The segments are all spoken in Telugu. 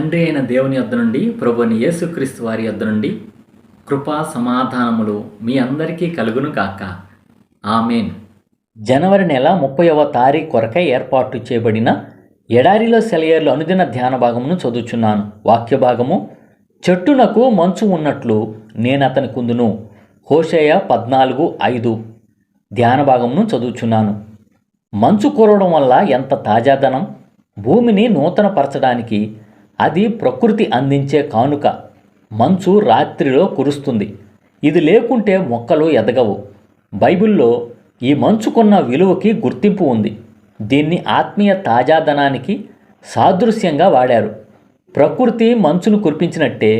తండ్రి అయిన దేవుని యొద్ద నుండి ప్రభుని యేసుక్రీస్తు వారి యొద్ద నుండి కృపా సమాధానములు మీ అందరికీ కలుగును కాక ఆమెన్. జనవరి నెల ముప్పైవ తారీఖు కొరకై ఏర్పాటు చేయబడిన ఎడారిలో సెలయర్లు అనుదిన ధ్యాన భాగమును చదువుచున్నాను. వాక్య భాగము చెట్టునకు మంచు ఉన్నట్లు నేను అతని కుందును హోషయ పద్నాలుగు ఐదు. ధ్యాన భాగమును చదువుచున్నాను. మంచు కురవడం వల్ల ఎంత తాజాదనం భూమిని నూతనపరచడానికి అది ప్రకృతి అందించే కానుక. మంచు రాత్రిలో కురుస్తుంది. ఇది లేకుంటే మొక్కలు ఎదగవు. బైబిల్లో ఈ మంచుకున్న విలువకి గుర్తింపు ఉంది. దీన్ని ఆత్మీయ తాజాదనానికి సాదృశ్యంగా వాడారు. ప్రకృతి మంచును కురిపించినట్టే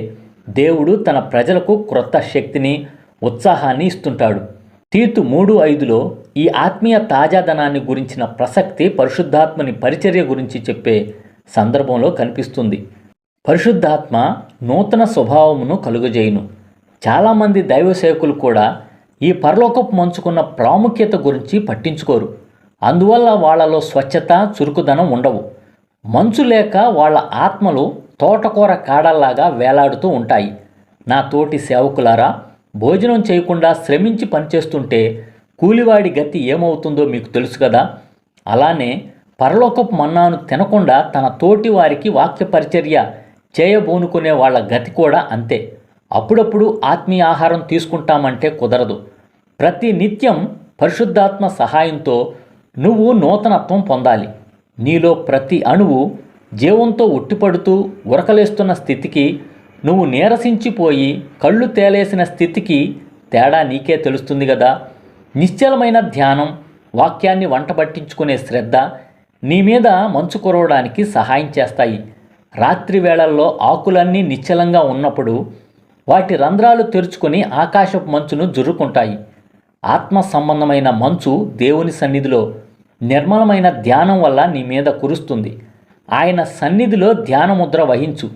దేవుడు తన ప్రజలకు క్రొత్త శక్తిని ఉత్సాహాన్ని ఇస్తుంటాడు. తీతు మూడు ఐదులో ఈ ఆత్మీయ తాజాదనాన్ని గురించిన ప్రసక్తి పరిశుద్ధాత్మని పరిచర్య గురించి చెప్పే సందర్భంలో కనిపిస్తుంది. పరిశుద్ధాత్మ నూతన స్వభావమును కలుగజేయును. చాలామంది దైవ సేవకులు కూడా ఈ పరలోకపు మంచుకున్న ప్రాముఖ్యత గురించి పట్టించుకోరు. అందువల్ల వాళ్ళలో స్వచ్ఛత చురుకుదనం ఉండవు. మంచు లేక వాళ్ళ ఆత్మలు తోటకూర కాడల్లాగా వేలాడుతూ ఉంటాయి. నా తోటి సేవకులారా భోజనం చేయకుండా శ్రమించి పనిచేస్తుంటే కూలివాడి గతి ఏమవుతుందో మీకు తెలుసు కదా? అలానే పరలోకపు మన్నాను తినకుండా తన తోటి వారికి వాక్య పరిచర్య చేయబోనుకునే వాళ్ళ గతి కూడా అంతే. అప్పుడప్పుడు ఆత్మీయ ఆహారం తీసుకుంటామంటే కుదరదు. ప్రతి నిత్యం పరిశుద్ధాత్మ సహాయంతో నువ్వు నూతనత్వం పొందాలి. నీలో ప్రతి అణువు జీవంతో ఉట్టిపడుతూ ఉరకలేస్తున్న స్థితికి నువ్వు నీరసించిపోయి కళ్ళు తేలేసిన స్థితికి తేడా నీకే తెలుస్తుంది కదా నిశ్చలమైన ధ్యానం వాక్యాన్ని వంట పట్టించుకునే శ్రద్ధ నీ మీద మంచు కురవడానికి సహాయం చేస్తాయి. రాత్రి వేళల్లో ఆకులన్నీ నిశ్చలంగా ఉన్నప్పుడు వాటి రంధ్రాలు తెరుచుకొని ఆకాశపు మంచును జుర్రుకుంటాయి. ఆత్మ సంబంధమైన మంచు దేవుని సన్నిధిలో నిర్మలమైన ధ్యానం వల్ల నీ మీద కురుస్తుంది. ఆయన సన్నిధిలో ధ్యానముద్ర వహించు.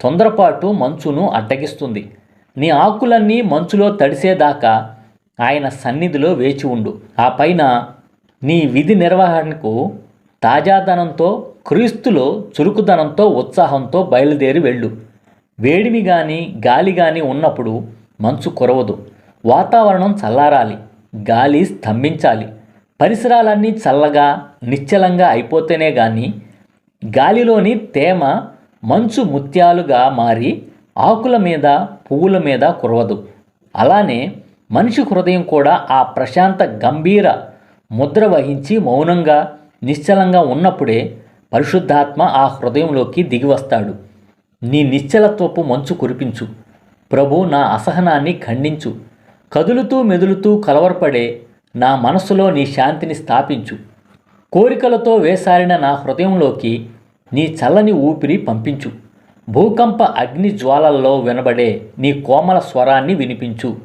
తొందరపాటు మంచును అడ్డగిస్తుంది. నీ ఆకులన్నీ మంచులో తడిసేదాకా ఆయన సన్నిధిలో వేచి ఉండు. ఆ పైన నీ విధి నిర్వహణకు తాజాదనంతో క్రీస్తులో చురుకుదనంతో ఉత్సాహంతో బయలుదేరి వెళ్ళు. వేడిమి కానీ గాలి కానీ ఉన్నప్పుడు మంచు కురవదు. వాతావరణం చల్లారాలి. గాలి స్తంభించాలి. పరిసరాలన్నీ చల్లగా నిశ్చలంగా అయిపోతేనే కానీ గాలిలోని తేమ మంచు ముత్యాలుగా మారి ఆకుల మీద పువ్వుల మీద కురవదు. అలానే మనిషి హృదయం కూడా ఆ ప్రశాంత గంభీర ముద్ర వహించి మౌనంగా నిశ్చలంగా ఉన్నప్పుడే పరిశుద్ధాత్మ ఆ హృదయంలోకి దిగివస్తాడు నీ నిశ్చలత్వపు మంచు కురిపించు. ప్రభు నా అసహనాన్ని ఖండించు. కదులుతూ మెదులుతూ కలవరపడే నా మనసులో నీ శాంతిని స్థాపించు. కోరికలతో వేసారిన నా హృదయంలోకి నీ చల్లని ఊపిరి పంపించు. భూకంప అగ్ని జ్వాలల్లో వినబడే నీ కోమల స్వరాన్ని వినిపించు.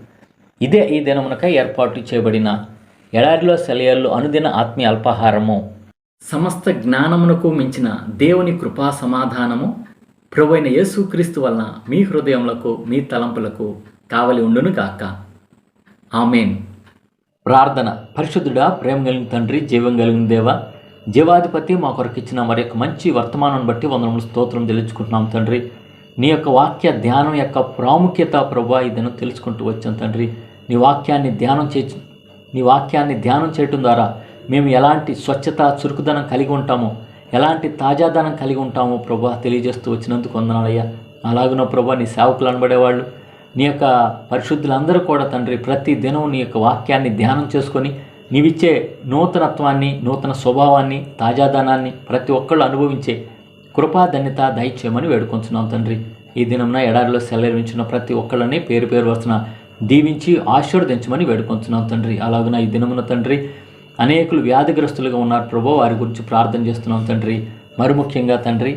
ఇదే ఈ దినమునకై ఏర్పాటు చేయబడిన ఎడారిలో సెలయర్లు అనుదిన ఆత్మీయ అల్పాహారము. సమస్త జ్ఞానమునకు మించిన దేవుని కృపా సమాధానము ప్రభు అయిన యేసుక్రీస్తు వలన మీ హృదయములకు మీ తలంపులకు కావలి ఉండును గాక. ఆమెన్. ప్రార్థన. పరిశుద్ధుడా ప్రేమ కలిగిన తండ్రి జీవం కలిగిన దేవ జీవాధిపతి మా కొరకు ఇచ్చిన మరి యొక్క మంచి వర్తమానం బట్టి వందనములు స్తోత్రం తెలుసుకుంటున్నాం తండ్రి. నీ యొక్క వాక్య ధ్యానం యొక్క ప్రాముఖ్యత ప్రభా ఇదను తెలుసుకుంటూ వచ్చాను తండ్రి. నీ వాక్యాన్ని ధ్యానం చే నీ వాక్యాన్ని ధ్యానం చేయటం ద్వారా మేము ఎలాంటి స్వచ్ఛత చురుకుదనం కలిగి ఉంటామో ఎలాంటి తాజాదనం కలిగి ఉంటామో ప్రభా తెలియజేస్తూ వచ్చినందుకు వందనాలయ్యా. అలాగున ప్రభా నీ సేవకులు అనబడేవాళ్ళు. నీ యొక్క పరిశుద్ధులందరూ కూడా తండ్రి ప్రతి దినం నీ యొక్క వాక్యాన్ని ధ్యానం చేసుకొని నీవిచ్చే నూతనత్వాన్ని నూతన స్వభావాన్ని తాజాదనాన్ని ప్రతి ఒక్కళ్ళు అనుభవించే కృపాధన్యత దయచేయమని వేడుకొంచున్నాం తండ్రి. ఈ దినంన ఎడారిలో సెలవించిన ప్రతి ఒక్కళ్ళని పేరు పేరు వరుసన దీవించి ఆశీర్వదించమని వేడుకొంచున్నాం తండ్రి. అలాగున ఈ దినమున తండ్రి అనేకులు వ్యాధిగ్రస్తులుగా ఉన్నారు ప్రభు వారి గురించి ప్రార్థన చేస్తున్నాం తండ్రి. మరి ముఖ్యంగా తండ్రి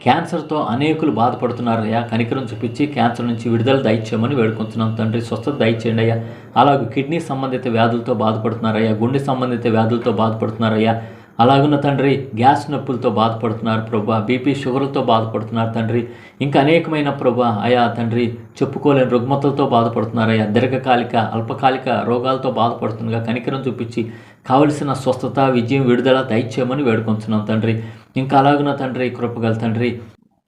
క్యాన్సర్తో అనేకులు బాధపడుతున్నారు అయ్యా. కనికరం చూపించి క్యాన్సర్ నుంచి విడుదల దయచేయమని వేడుకుంటున్నాం తండ్రి. స్వస్థత దయచేయండి అయ్యా. అలాగే కిడ్నీ సంబంధిత వ్యాధులతో బాధపడుతున్నారయ్యా గుండె సంబంధిత వ్యాధులతో బాధపడుతున్నారయ్యా అలాగున్న తండ్రి గ్యాస్ నొప్పులతో బాధపడుతున్నారు ప్రభా బీపీ షుగర్లతో బాధపడుతున్నారు తండ్రి. ఇంకా అనేకమైన ప్రభా అయా తండ్రి చెప్పుకోలేని రుగ్మతలతో బాధపడుతున్నారు అయా దీర్ఘకాలిక అల్పకాలిక రోగాలతో బాధపడుతుండగా కనికరం చూపించి కావలసిన స్వస్థత విజయం విడుదల దయచేయమని వేడుకొంచున్నాం తండ్రి. ఇంకా అలాగున్న తండ్రి కృపగల తండ్రి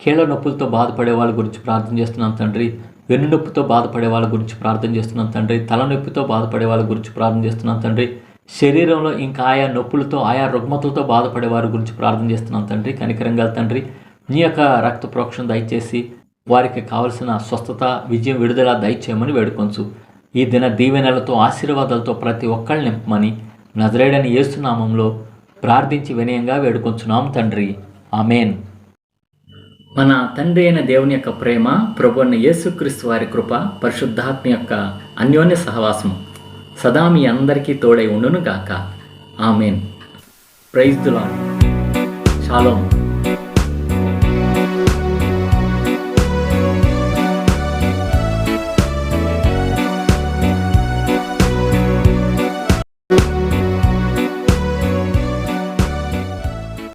కీళ్ళ నొప్పులతో బాధపడే వాళ్ళ గురించి ప్రార్థన చేస్తున్నాం తండ్రి. వెన్ను నొప్పితో బాధపడే వాళ్ళ గురించి ప్రార్థన చేస్తున్నాం తండ్రి. తలనొప్పితో బాధపడే వాళ్ళ గురించి ప్రార్థన చేస్తున్నాం తండ్రి. శరీరంలో ఇంకా ఆయా నొప్పులతో ఆయా రుగ్మతలతో బాధపడే వారి గురించి ప్రార్థన చేస్తున్నాం తండ్రి కనికరంగా తండ్రి. నీ యొక్క రక్త ప్రోక్షణ దయచేసి వారికి కావలసిన స్వస్థత విజయం విడుదల దయచేయమని వేడుకొంచు. ఈ దిన దీవెనలతో ఆశీర్వాదాలతో ప్రతి ఒక్కళ్ళని నింపమని నజరేడని ఏసునామంలో ప్రార్థించి వినయంగా వేడుకొంచున్నాం తండ్రి. ఆమెన్. మన తండ్రి అయిన దేవుని యొక్క ప్రేమ ప్రభు యేసుక్రీస్తు వారి కృప పరిశుద్ధాత్మ యొక్క అన్యోన్య సహవాసం సదా మీ అందరికీ తోడై ఉండును గాక ఆమెన్. Praise దులాన్ shalom